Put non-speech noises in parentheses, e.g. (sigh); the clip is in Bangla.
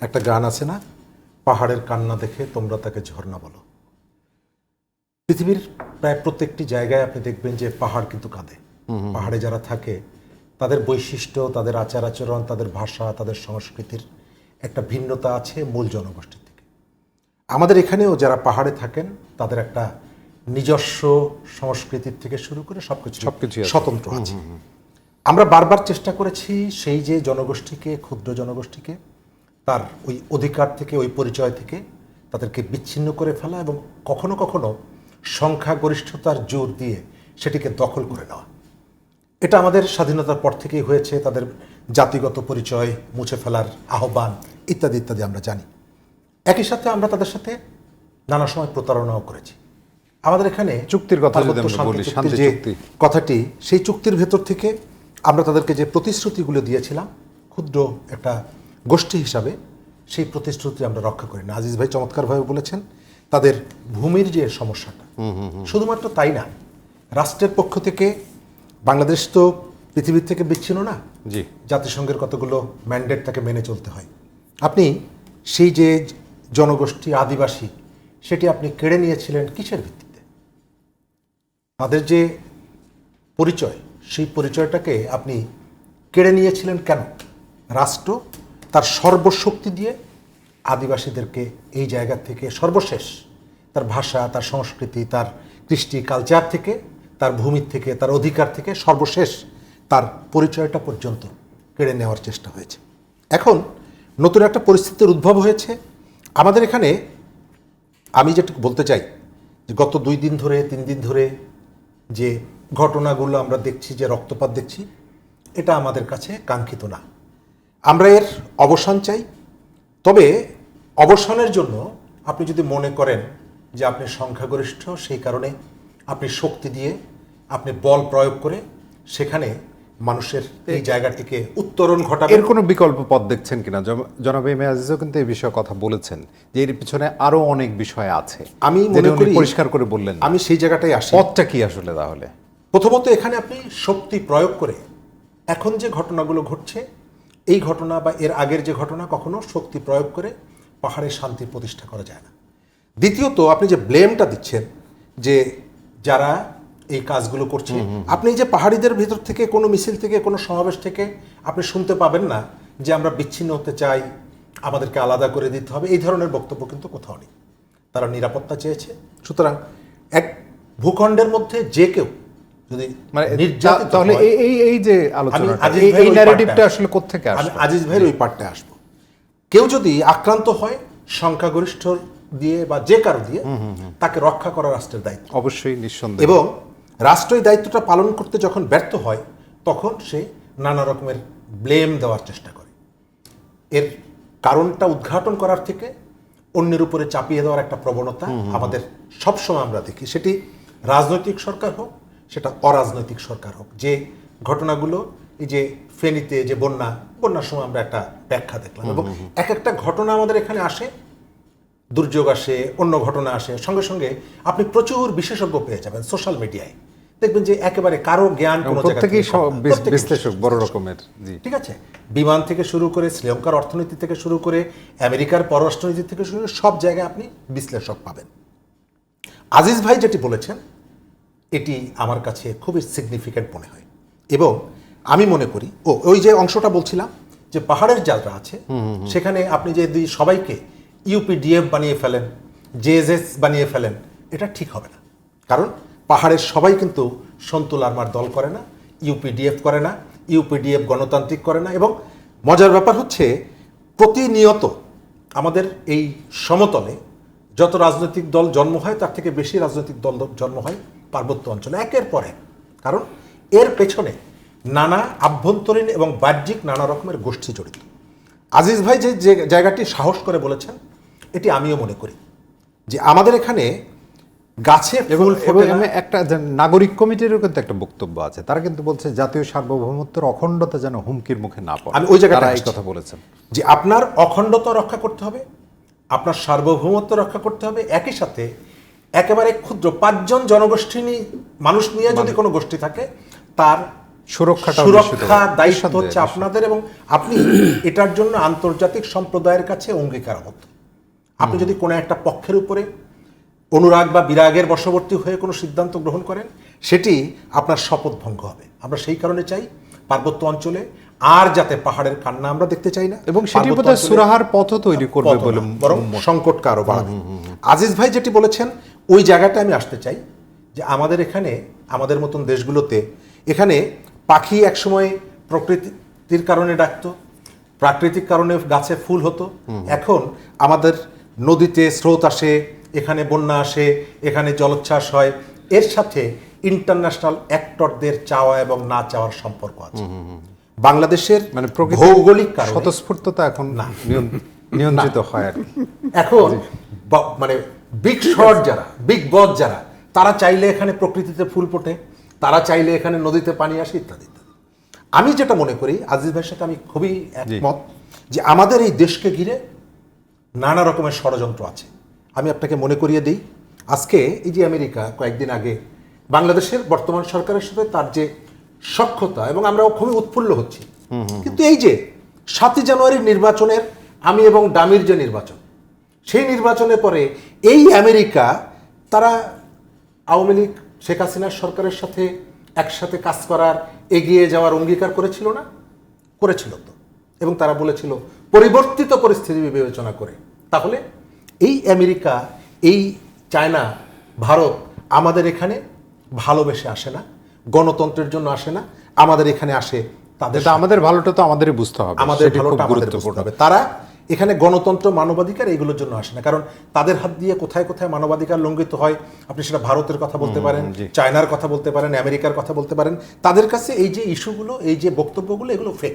একটা গান আছে না? পাহাড়ের কান্না দেখে তোমরা তাকে ঝর্ণা বলো। পৃথিবীর প্রায় প্রত্যেকটি জায়গায় আপনি দেখবেন যে পাহাড় কিন্তু কাঁদে। পাহাড়ে যারা থাকে তাদের বৈশিষ্ট্য তাদের আচার আচরণ তাদের ভাষা তাদের সংস্কৃতির একটা ভিন্নতা আছে মূল জনগোষ্ঠীর থেকে আমাদের এখানেও যারা পাহাড়ে থাকেন তাদের একটা নিজস্ব সংস্কৃতির থেকে শুরু করে সবকিছু সবকিছুই আছে। স্বতন্ত্র আছে। আমরা বারবার চেষ্টা করেছি সেই যে জনগোষ্ঠীকে ক্ষুদ্র জনগোষ্ঠীকে তার ওই অধিকার থেকে ওই পরিচয় থেকে তাদেরকে বিচ্ছিন্ন করে ফেলা এবং কখনো কখনো সংখ্যাগরিষ্ঠতার জোর দিয়ে সেটিকে দখল করে নেওয়া। এটা আমাদের স্বাধীনতার পর থেকেই হয়েছে তাদের জাতিগত পরিচয় মুছে ফেলার আহ্বান ইত্যাদি ইত্যাদি আমরা জানি। একই সাথে আমরা তাদের সাথে নানা সময় প্রতারণাও করেছি। আমাদের এখানে চুক্তির কথা যে কথাটি সেই চুক্তির ভেতর থেকে আমরা তাদেরকে যে প্রতিশ্রুতিগুলো দিয়েছিলাম ক্ষুদ্র একটা গোষ্ঠী হিসাবে সেই প্রতিশ্রুতি আমরা রক্ষা করি না। আজিজ ভাই চমৎকারভাবে বলেছেন তাদের ভূমির যে সমস্যাটা শুধুমাত্র তাই না রাষ্ট্রের পক্ষ থেকে বাংলাদেশ তো পৃথিবীর থেকে বিচ্ছিন্ন না। জি। জাতিসংঘের কতগুলো ম্যান্ডেট তাকে মেনে চলতে হয়। আপনি সেই যে জনগোষ্ঠী আদিবাসী সেটি আপনি কেড়ে নিয়েছিলেন কিসের ভিত্তিতে? তাদের যে পরিচয় সেই পরিচয়টাকে আপনি কেড়ে নিয়েছিলেন কেন? রাষ্ট্র তার সর্বশক্তি দিয়ে আদিবাসীদেরকে এই জায়গা থেকে সর্বশেষ তার ভাষা, তার সংস্কৃতি, তার কৃষ্টি কালচার থেকে, তার ভূমির থেকে, তার অধিকার থেকে সর্বশেষ তার পরিচয়টা পর্যন্ত কেড়ে নেওয়ার চেষ্টা হয়েছে। এখন নতুন একটা পরিস্থিতির উদ্ভব হয়েছে। আমাদের এখানে আমি যেটুকু বলতে চাই যে গত দুই দিন ধরে, তিন দিন ধরে যে ঘটনাগুলো আমরা দেখছি, যে রক্তপাত দেখছি, এটা আমাদের কাছে কাঙ্ক্ষিত না। আমরা এর অবসান চাই। তবে অবসানের জন্য আপনি যদি মনে করেন যে আপনি সংখ্যাগরিষ্ঠ সেই কারণে আপনি শক্তি দিয়ে আপনি বল প্রয়োগ করে সেখানে মানুষের এই জায়গাটিকে উত্তরণ ঘটাবেন। এর কোনো বিকল্প পথ দেখছেন কিনা? জন- জনাব এম আজিজও কিন্তু এই বিষয়ে কথা বলেছেন যে এর পিছনে আরও অনেক বিষয় আছে। আমি মনে করি পরিষ্কার করে বললেন আমি সেই জায়গাটাই আসি। পথটা কি আসলে তাহলে? প্রথমত এখানে আপনি শক্তি প্রয়োগ করে এখন যে ঘটনাগুলো ঘটছে এই ঘটনা বা এর আগের যে ঘটনা কখনো শক্তি প্রয়োগ করে পাহাড়ে শান্তি প্রতিষ্ঠা করা যায় না। দ্বিতীয়ত আপনি যে ব্লেমটা দিচ্ছেন যে যারা এই কাজগুলো করছে আপনি যে পাহাড়িদের ভিতর থেকে কোনো মিছিল থেকে কোনো সমাবেশ থেকে আপনি শুনতে পাবেন না যে আমরা বিচ্ছিন্ন হতে চাই আমাদেরকে আলাদা করে দিতে হবে এই ধরনের বক্তব্য কিন্তু কোথাও নেই। তারা নিরাপত্তা চেয়েছে। সুতরাং এক ভূখণ্ডের মধ্যে যে কেউ যদি মানে তাহলে এই এই যে আলোচনা এই ন্যারেটিভটা আসলে কোত্থেকে আমি আসবে আজিজ ভাইয়ের ওই পার্টে আসব। কেউ যদি আক্রান্ত হয় সংখ্যাগরিষ্ঠ দিয়ে বা যে কারও দিয়ে তাকে রক্ষা করা রাষ্ট্রের দায়িত্ব। অবশ্যই নিঃসন্দেহ। এবং রাষ্ট্র এই দায়িত্বটা পালন করতে যখন ব্যর্থ হয় তখন সে নানা রকমের ব্লেম দেওয়ার চেষ্টা করে। এর কারণটা উদ্ঘাটন করার থেকে অন্যের উপরে চাপিয়ে দেওয়ার একটা প্রবণতা আমাদের সবসময় আমরা দেখি। সেটি রাজনৈতিক সরকার হোক সেটা অরাজনৈতিক সরকার হোক। যে ঘটনাগুলো এই যে ফেনীতে যে বন্যা বন্যার সময় আমরা একটা ব্যাখ্যা দেখলাম এবং এক একটা ঘটনা আমাদের এখানে আসে দুর্যোগ আসে অন্য ঘটনা আসে সঙ্গে সঙ্গে আপনি প্রচুর বিশেষজ্ঞ পেয়ে যাবেন সোশ্যাল মিডিয়ায় দেখবেন যে একেবারে কারও জ্ঞান কোনো বিশ্লেষক বড় রকমের ঠিক আছে? বিমান থেকে শুরু করে শ্রীলঙ্কার অর্থনীতি থেকে শুরু করে আমেরিকার পররাষ্ট্রনীতি থেকে শুরু করে সব জায়গায় আপনি বিশ্লেষক পাবেন। আজিজ ভাই যেটি বলেছেন এটি আমার কাছে খুবই সিগনিফিক্যান্ট মনে হয়। এবং আমি মনে করি ও ওই যে অংশটা বলছিলাম যে পাহাড়ের যাত্রা আছে সেখানে আপনি যদি সবাইকে ইউপিডিএফ বানিয়ে ফেলেন জেএসএস বানিয়ে ফেলেন এটা ঠিক হবে না। কারণ পাহাড়ের সবাই কিন্তু সন্তুল আর্মার দল করে না ইউপিডিএফ করে না ইউপিডিএফ গণতান্ত্রিক করে না এবং মজার ব্যাপার হচ্ছে প্রতিনিয়ত আমাদের এই সমতলে যত রাজনৈতিক দল জন্ম হয় তার থেকে বেশি রাজনৈতিক দল জন্ম হয় পার্বত্য অঞ্চলে একের পর এক। কারণ এর পেছনে নানা আভ্যন্তরীণ এবং বাহ্যিক নানা রকমের গোষ্ঠী জড়িত। আজিজ ভাই যে যে জায়গাটি সাহস করে বলেছেন এটি আমিও মনে করি যে আমাদের এখানে গাছে ফুল একটা নাগরিক কমিটিরও কিন্তু একটা বক্তব্য আছে। তারা কিন্তু বলছে জাতীয় সার্বভৌমত্বের অখণ্ডতা যেন হুমকির মুখে না পড়ে। আমি ওই জায়গাটায় তারা এই কথা বলেছেন। যে আপনার অখণ্ডতা রক্ষা করতে হবে আপনার সার্বভৌমত্ব রক্ষা করতে হবে একই সাথে একেবারে ক্ষুদ্র পাঁচজন জনগোষ্ঠী মানুষ নিয়ে যদি কোনো গোষ্ঠী থাকে তার সুরক্ষাটা সুরক্ষা দায়িত্ব হচ্ছে আপনাদের এবং আপনি (clears throat) এটার জন্য আন্তর্জাতিক সম্প্রদায়ের কাছে অঙ্গীকার অঙ্গীকারবদ্ধ। আপনি যদি কোনো একটা পক্ষের উপরে অনুরাগ বা বিরাগের বশবর্তী হয়ে কোনো সিদ্ধান্ত গ্রহণ করেন সেটি আপনার শপথ ভঙ্গ হবে। আমরা সেই কারণে চাই পার্বত্য অঞ্চলে আর যাতে পাহাড়ের কান্না আমরা দেখতে চাই না এবং সেটি বোধহয় সুরাহার পথও তৈরি করবে বলে বরং সংকটকে আরও বাড়াবে আজিজ ভাই যেটি বলেছেন ওই জায়গাটা আমি আসতে চাই যে আমাদের এখানে আমাদের মতন দেশগুলোতে এখানে পাখি একসময় প্রকৃতির কারণে ডাকতো প্রাকৃতিক কারণে গাছে ফুল হতো। এখন আমাদের নদীতে স্রোত আসে এখানে বন্যা আসে এখানে জলোচ্ছ্বাস হয়। এর সাথে ইন্টারন্যাশনাল অ্যাক্টরদের চাওয়া এবং না চাওয়ার সম্পর্ক আছে। বাংলাদেশের মানে ভৌগোলিক কারণে স্বতঃস্ফূর্ততা এখন না। নিয়ন্ত্রিত হয় এখন মানে বিগ শট যারা বিগ বস যারা তারা চাইলে এখানে প্রকৃতিতে ফুল ফোটে তারা চাইলে এখানে নদীতে পানি আসে ইত্যাদি ইত্যাদি। আমি যেটা মনে করি আজিজ ভাইয়ের সাথে আমি খুবই একমত যে আমাদের এই দেশকে ঘিরে নানা রকমের ষড়যন্ত্র আছে। আমি আপনাকে মনে করিয়ে দিই আজকে এই যে আমেরিকা কয়েকদিন আগে বাংলাদেশের বর্তমান সরকারের সাথে তার যে সক্ষতা এবং আমরাও খুবই উৎফুল্ল হচ্ছি। কিন্তু এই যে সাতই জানুয়ারির নির্বাচনের আমি এবং ডামির যে নির্বাচন সেই নির্বাচনের পরে এই আমেরিকা তারা আওয়ামী লীগ শেখ হাসিনার সরকারের সাথে একসাথে কাজ করার এগিয়ে যাওয়ার অঙ্গীকার করেছিল না? করেছিল তো। এবং তারা বলেছিল পরিবর্তিত পরিস্থিতি বিবেচনা করে। তাহলে এই আমেরিকা এই চায়না ভারত আমাদের এখানে ভালোবেসে আসে না? গণতন্ত্রের জন্য আসে না? আমাদের এখানে আসে তাদের আমাদের ভালোটা তো আমাদেরই বুঝতে হবে। আমাদের ভালোটা আমাদের বুঝতে হবে। তারা এখানে গণতন্ত্র মানবাধিকার এগুলোর জন্য আসে না। কারণ তাদের হাত দিয়ে কোথায় কোথায় মানবাধিকার লঙ্ঘিত হয় আপনি সেটা ভারতের কথা বলতে পারেন চায়নার কথা বলতে পারেন আমেরিকার কথা বলতে পারেন তাদের কাছে এই যে ইস্যুগুলো এই যে বক্তব্যগুলো এগুলো ফেক